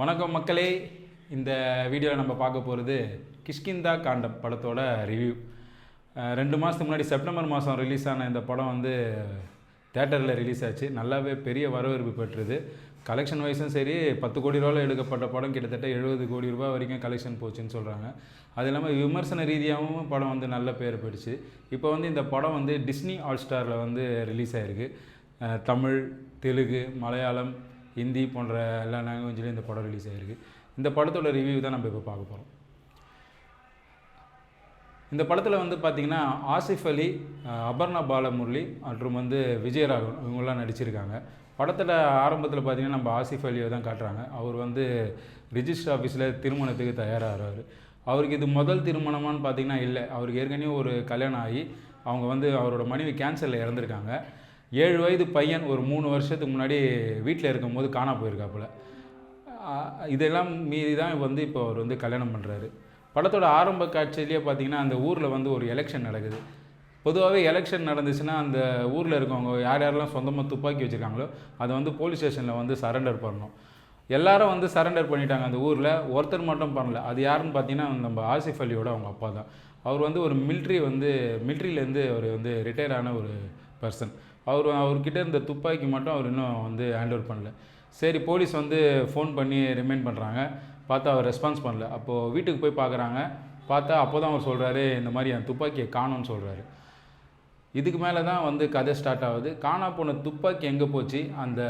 வணக்கம் மக்களே. இந்த வீடியோவில் நம்ம பார்க்க போகிறது கிஷ்கிந்தா காண்டம் படத்தோட ரிவ்யூ ரெண்டு மாதத்துக்கு முன்னாடி செப்டம்பர் மாதம் ரிலீஸ் ஆன இந்த படம் வந்து தேட்டரில் ரிலீஸ் ஆச்சு. நல்லாவே பெரிய வரவேற்பு பெற்றுது. கலெக்ஷன் வைஸும் சரி பத்து கோடி ரூபாயில் எடுக்கப்பட்ட படம் கிட்டத்தட்ட எழுபது கோடி ரூபாய் வரைக்கும் கலெக்ஷன் போச்சுன்னு சொல்கிறாங்க அது இல்லாமல் விமர்சன ரீதியாகவும் படம் வந்து நல்ல பேர் போயிடுச்சு இப்போ வந்து இந்த படம் வந்து டிஸ்னி ஹாட் ஸ்டாரில் வந்து ரிலீஸ் ஆகிருக்கு தமிழ் தெலுங்கு மலையாளம் ஹிந்தி போன்ற எல்லா லாங்குவேஜ்லேயும் இந்த படம் ரிலீஸ் ஆகிருக்கு இந்த படத்தோட ரிவ்யூ தான் நம்ம இப்போ பார்க்க போகிறோம் இந்த படத்தில் வந்து பார்த்திங்கன்னா ஆசிஃப் அலி அபர்ணா பாலமுரளி மற்றும் வந்து விஜயராகவன் இவங்கெல்லாம் நடிச்சிருக்காங்க. படத்தில் ஆரம்பத்தில் பார்த்திங்கன்னா நம்ம ஆசிஃப் அலியை தான் காட்டுறாங்க. அவர் வந்து ரிஜிஸ்டர் ஆஃபீஸில் திருமணத்துக்கு தயாராகிறாரு. அவருக்கு இது முதல் திருமணமான்னு பார்த்தீங்கன்னா இல்லை. அவருக்கு ஏற்கனவே ஒரு கல்யாணம் ஆகி அவங்க வந்து அவரோட மனைவி கேன்சரில் இறந்துருக்காங்க. ஏழு வயது பையன் ஒரு மூணு வருஷத்துக்கு முன்னாடி வீட்டில் இருக்கும்போது காணா போயிருக்காப்புல. இதெல்லாம் மீறி தான் வந்து இப்போ அவர் வந்து கல்யாணம் பண்ணுறாரு படத்தோட ஆரம்ப காட்சியிலேயே பார்த்தீங்கன்னா அந்த ஊரில் வந்து ஒரு எலெக்ஷன் நடக்குது. பொதுவாகவே எலெக்ஷன் நடந்துச்சுன்னா அந்த ஊரில் இருக்கவங்க யார் யாரெல்லாம் சொந்தமாக துப்பாக்கி வச்சுருக்காங்களோ அதை வந்து போலீஸ் ஸ்டேஷனில் வந்து சரண்டர் பண்ணணும். எல்லாரும் வந்து சரண்டர் பண்ணிட்டாங்க அந்த ஊரில். ஒருத்தர் மட்டும் பண்ணல. அது யாருன்னு பார்த்தீங்கன்னா நம்ம ஆசிஃப் அலியோட அவங்க அப்பா தான். அவர் வந்து ஒரு மில்ட்ரி வந்து மில்ட்ரியிலேருந்து அவர் வந்து ரிட்டையர் ஆன ஒரு பர்சன் அவர் அவர்கிட்ட இருந்த துப்பாக்கி மட்டும் அவர் இன்னும் வந்து ஹேண்ட் ஓவர் பண்ணல. சரி போலீஸ் வந்து ஃபோன் பண்ணி ரிமைண்ட் பண்ணுறாங்க பார்த்தா அவர் ரெஸ்பான்ஸ் பண்ணல. அப்போது வீட்டுக்கு போய் பார்க்குறாங்க பார்த்தா அப்போ தான் அவர் சொல்கிறாரு இந்த மாதிரி என் துப்பாக்கியை காணோன்னு சொல்கிறாரு இதுக்கு மேலே தான் வந்து கதை ஸ்டார்ட் ஆகுது. காணா போன துப்பாக்கி எங்கே போச்சு? அந்த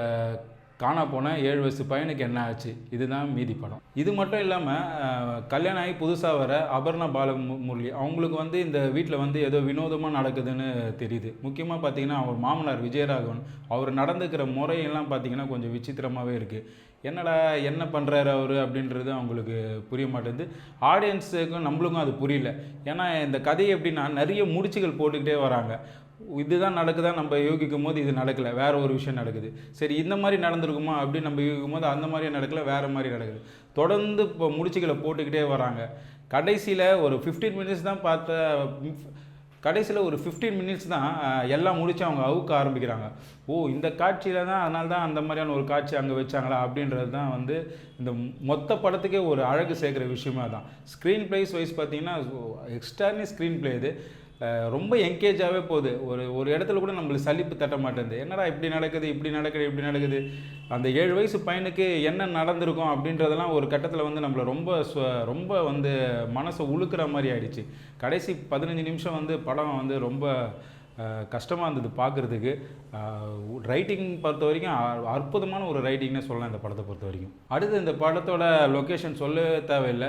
காணா போன ஏழு வயசு பையனுக்கு என்ன ஆச்சு? இதுதான் மீதி படம். இது மட்டும் இல்லாமல் கல்யாணம் ஆகி புதுசாக வர அபர்ணா பாலமுரளி அவங்களுக்கு வந்து இந்த வீட்டில் வந்து ஏதோ வினோதமாக நடக்குதுன்னு தெரியுது. முக்கியமாக பார்த்தீங்கன்னா அவர் மாமனார் விஜயராகவன் அவர் நடந்துக்கிற முறையெல்லாம் பார்த்தீங்கன்னா கொஞ்சம் விசித்திரமாகவே இருக்குது என்னடா என்ன பண்ணுறாரு அவர் அப்படின்றது அவங்களுக்கு புரிய மாட்டேங்குது. ஆடியன்ஸுக்கும் நம்மளுக்கும் அது புரியல. ஏன்னா இந்த கதையை எப்படின்னா நிறைய முடிச்சுகள் போட்டுக்கிட்டே வராங்க. இதுதான் நடக்குதா நம்ம யோகிக்கும் போது இது நடக்கல வேற ஒரு விஷயம் நடக்குது. சரி இந்த மாதிரி நடந்திருக்குமா அப்படின்னு நம்ம யோகிக்கும் போது அந்த மாதிரி நடக்கல வேற மாதிரி நடக்குது. தொடர்ந்து இப்போ முடிச்சுகளை போட்டுக்கிட்டே வராங்க. கடைசியில் ஒரு 15 மினிட்ஸ் தான் பார்த்த கடைசியில் ஒரு 15 மினிட்ஸ் தான் எல்லாம் முடிச்சு அவங்க அவுக்க ஆரம்பிக்கிறாங்க. ஓ இந்த காட்சியில் தான் அதனால தான் அந்த மாதிரியான ஒரு காட்சி அங்கே வச்சாங்களா அப்படின்றது தான் வந்து இந்த மொத்த படத்துக்கே ஒரு அழகு சேர்க்குற விஷயமா தான். ஸ்க்ரீன் ப்ளேஸ் வைஸ் பார்த்தீங்கன்னா எக்ஸ்ட்ரானி ஸ்க்ரீன் ப்ளே இது. ரொம்ப என்கேஜாகவே போகுது. ஒரு ஒரு இடத்துல கூட நம்மளுக்கு சலிப்பு தட்ட மாட்டேங்குது. என்னடா இப்படி நடக்குது இப்படி நடக்குது இப்படி நடக்குது. அந்த ஏழு வயசு பையனுக்கு என்ன நடந்திருக்கும் அப்படின்றதெல்லாம் ஒரு கட்டத்தில் வந்து நம்மளை ரொம்ப ரொம்ப வந்து மனசை உழுக்கிற மாதிரி ஆயிடுச்சு. கடைசி பதினஞ்சு நிமிஷம் வந்து படம் வந்து ரொம்ப கஷ்டமாக இருந்தது பார்க்குறதுக்கு ரைட்டிங் பொறுத்த வரைக்கும் அ- அற்புதமான ஒரு ரைட்டிங்னே சொல்லலாம் இந்த படத்தை பொறுத்த வரைக்கும். அடுத்து இந்த படத்தோட லொக்கேஷன் சொல்ல தேவையில்லை.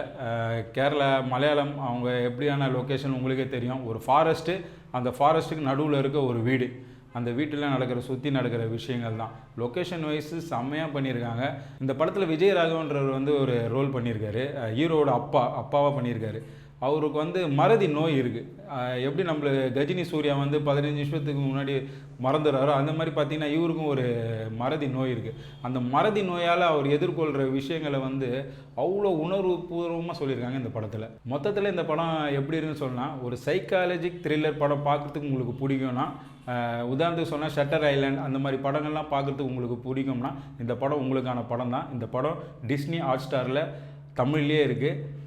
கேரளா மலையாளம் அவங்க எப்படியான லொக்கேஷன் உங்களுக்கே தெரியும். ஒரு ஃபாரஸ்ட்டு அந்த ஃபாரஸ்ட்டுக்கு நடுவில் இருக்க ஒரு வீடு. அந்த வீட்டில் நடக்கிற சுற்றி நடக்கிற விஷயங்கள் தான். லொக்கேஷன் வைஸு செம்மையாக பண்ணியிருக்காங்க. இந்த படத்தில் விஜய் ராகவன்றவர் வந்து ஒரு ரோல் பண்ணியிருக்காரு. ஹீரோவோட அப்பா அப்பாவாக பண்ணியிருக்காரு. அவருக்கு வந்து மறதி நோய் இருக்குது எப்படி நம்மள கஜினி சூர்யா வந்து பதினஞ்சு நிமிஷத்துக்கு முன்னாடி மறந்துடுறாரோ அந்த மாதிரி பார்த்திங்கன்னா இவருக்கும் ஒரு மறதி நோய் இருக்குது அந்த மறதி நோயால் அவர் எதிர்கொள்கிற விஷயங்களை வந்து அவ்வளோ உணர்வுபூர்வமாக சொல்லியிருக்காங்க இந்த படத்தில். மொத்தத்தில் இந்த படம் எப்படி இருக்குன்னு சொன்னால் ஒரு சைக்காலஜிக் த்ரில்லர் படம் பார்க்குறதுக்கு உங்களுக்கு பிடிக்கும்னா உதாரணத்துக்கு சொன்னால் ஷட்டர் ஐலாண்ட் அந்த மாதிரி படங்கள்லாம் பார்க்குறதுக்கு உங்களுக்கு பிடிக்கும்னா இந்த படம் உங்களுக்கான படம் தான் இந்த படம் டிஸ்னி ஹாட் ஸ்டாரில் தமிழ்லேயே இருக்குது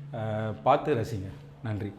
பார்த்து ரசிங்க. நன்றி.